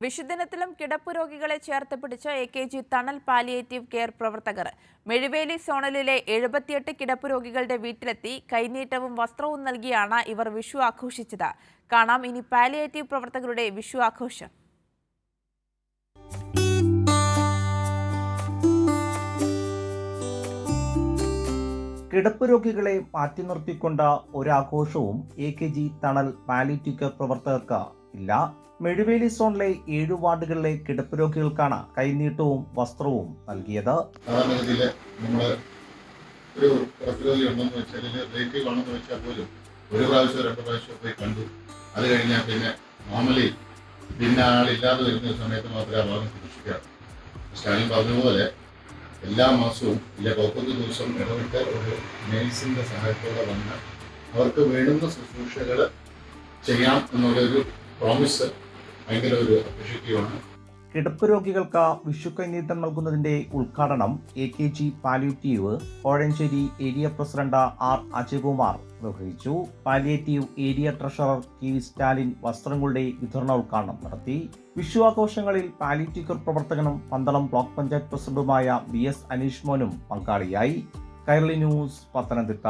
വിഷുദിനത്തിലും കിടപ്പുരോഗികളെ ചേർത്ത് പിടിച്ച A K G Thanal palliative care പ്രവർത്തകർ മെഴുവേലി സോണലിലെ എഴുപത്തിയെട്ട് കിടപ്പുരോഗികളുടെ വീട്ടിലെത്തി കൈനീട്ടവും വസ്ത്രവും നൽകിയാണ് ഇവർ വിഷു ആഘോഷിച്ചത്. കാണാം ഇനി പാലിയേറ്റീവ് പ്രവർത്തകരുടെ വിഷു ആഘോഷം. കിടപ്പ് രോഗികളെ മാറ്റി നിർത്തിക്കൊണ്ട ഒരാഘോഷവും A K G Thanal palliative പ്രവർത്തകർക്ക് ഇല്ല. മെഴുവേലി സോണിലെ ഏഴ് വാർഡുകളിലെ കിടപ്പ് രോഗികൾക്കാണ് കൈനീട്ടവും വസ്ത്രവും നൽകിയത്. ഒരു പ്രതിരോധി ഉണ്ടെന്ന് വെച്ചാൽ റിലേറ്റീവ് ആണെന്ന് വെച്ചാൽ പോലും ഒരു പ്രാവശ്യം രണ്ട് പ്രാവശ്യം പോയി കണ്ടു. അത് കഴിഞ്ഞാൽ പിന്നെ നോർമലി പിന്നെ ആളില്ലാതെ വരുന്ന സമയത്ത് മാത്രമേ ഭാഗം ചികിത്സിക്കാറ് സ്റ്റാലിൻ പറഞ്ഞതുപോലെ എല്ലാ മാസവും ഇല്ല മുപ്പത് ദിവസം ഇടവിട്ട് ഒരു നേഴ്സിന്റെ സഹായത്തോടെ വന്ന് അവർക്ക് വേണ്ടുന്ന ശുശ്രൂഷകൾ ചെയ്യാം എന്നുള്ളൊരു പ്രോമിസ് ഭയങ്കര ഒരു അപ്രീഷിയേറ്റീവാണ് കിടപ്പ് രോഗികൾക്ക് വിഷുക്കൈനീട്ടം നൽകുന്നതിന്റെ ഉദ്ഘാടനം A K G palliative Kozhencherry area president R Ajayakumar നിർവഹിച്ചു. Palliative area treasurer K V Stalin വസ്ത്രങ്ങളുടെ വിതരണ ഉദ്ഘാടനം നടത്തി. വിഷു ആഘോഷങ്ങളിൽ പാലിയേറ്റീവ് കെയർ പ്രവർത്തകനും പന്തളം ബ്ലോക്ക് പഞ്ചായത്ത് പ്രസിഡന്റുമായ ബി എസ് അനീഷ് മോനും പങ്കാളിയായി. കൈരളി ന്യൂസ് പത്തനംതിട്ട.